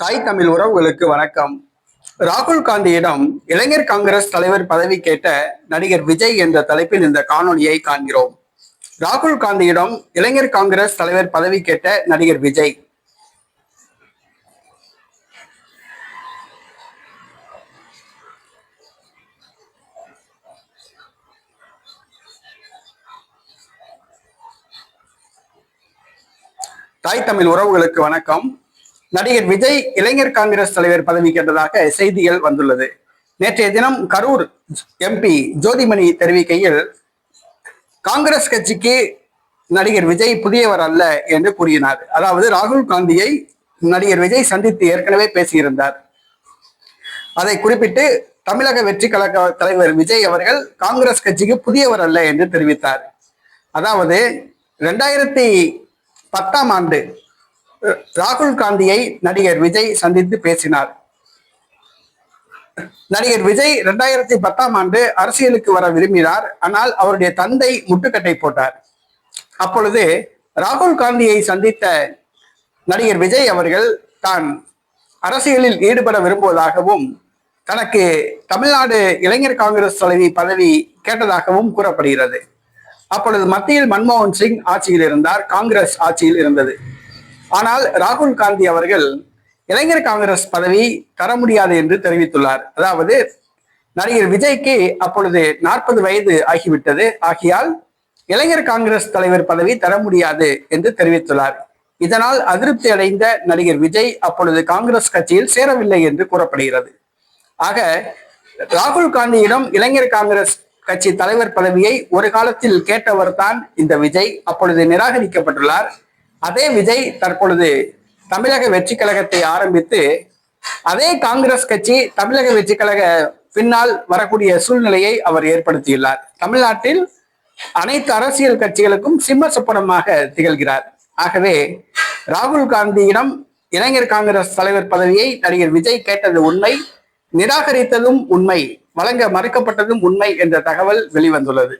தாய் தமிழ் உறவுகளுக்கு வணக்கம். ராகுல் காந்தியிடம் இளைஞர் காங்கிரஸ் தலைவர் பதவி கேட்ட நடிகர் விஜய் என்ற தலைப்பில் இந்த காணொளியை காண்கிறோம். ராகுல் காந்தியிடம் இளைஞர் காங்கிரஸ் தலைவர் பதவி கேட்ட நடிகர் விஜய். தாய் தமிழ் உறவுகளுக்கு வணக்கம். நடிகர் விஜய் இளைஞர் காங்கிரஸ் தலைவர் பதவி கேட்டதாக செய்திகள் வந்துள்ளது. நேற்றைய தினம் கரூர் எம்பி ஜோதிமணி தெரிவிக்கையில் காங்கிரஸ் கட்சிக்கு நடிகர் விஜய் புதியவர் அல்ல என்று கூறினார். அதாவது ராகுல் காந்தியை நடிகர் விஜய் சந்தித்து ஏற்கனவே பேசியிருந்தார். அதை குறிப்பிட்டு தமிழக வெற்றி கழக தலைவர் விஜய் அவர்கள் காங்கிரஸ் கட்சிக்கு புதியவர் அல்ல என்று தெரிவித்தார். அதாவது ரெண்டாயிரத்தி பத்தாம் ஆண்டு ராகுல் காந்தியை நடிகர் விஜய் சந்தித்து பேசினார். நடிகர் விஜய் ரெண்டாயிரத்தி பத்தாம் ஆண்டு அரசியலுக்கு வர விரும்பினார். ஆனால் அவருடைய தந்தை முட்டுக்கட்டை போட்டார். அப்பொழுது ராகுல் காந்தியை சந்தித்த நடிகர் விஜய் அவர்கள் தான் அரசியலில் ஈடுபட விரும்புவதாகவும் தனக்கு தமிழ்நாடு இளைஞர் காங்கிரஸ் தலைவி பதவி கேட்டதாகவும் கூறப்படுகிறது. அப்பொழுது மத்தியில் மன்மோகன் சிங் ஆட்சியில் இருந்தார் காங்கிரஸ் ஆட்சியில் இருந்தது. ஆனால் ராகுல் காந்தி அவர்கள் இளைஞர் காங்கிரஸ் பதவி தர முடியாது என்று தெரிவித்துள்ளார். அதாவது நடிகர் விஜய்க்கு அப்பொழுது நாற்பது வயது ஆகிவிட்டது. ஆகியால் இளைஞர் காங்கிரஸ் தலைவர் பதவி தர முடியாது என்று தெரிவித்துள்ளார். இதனால் அதிருப்தி அடைந்த நடிகர் விஜய் அப்பொழுது காங்கிரஸ் கட்சியில் சேரவில்லை என்று கூறப்படுகிறது. ஆக ராகுல் காந்தியிடம் இளைஞர் காங்கிரஸ் கட்சி தலைவர் பதவியை ஒரு காலத்தில் கேட்டவர் தான் இந்த விஜய். அப்பொழுது நிராகரிக்கப்பட்டுள்ளார். அதே விஜய் தற்பொழுது தமிழக வெற்றி கழகத்தை ஆரம்பித்து அதே காங்கிரஸ் கட்சி தமிழக வெற்றி கழக பின்னால் வரக்கூடிய சூழ்நிலையை அவர் ஏற்படுத்தியுள்ளார். தமிழ்நாட்டில் அனைத்து அரசியல் கட்சிகளுக்கும் சிம்ம சொப்பனமாக திகழ்கிறார். ஆகவே ராகுல் காந்தியிடம் இளைஞர் காங்கிரஸ் தலைவர் பதவியை நடிகர் விஜய் கேட்டது உண்மை நிராகரித்ததும் உண்மை வழங்க மறுக்கப்பட்டதும் உண்மை என்ற தகவல் வெளிவந்துள்ளது.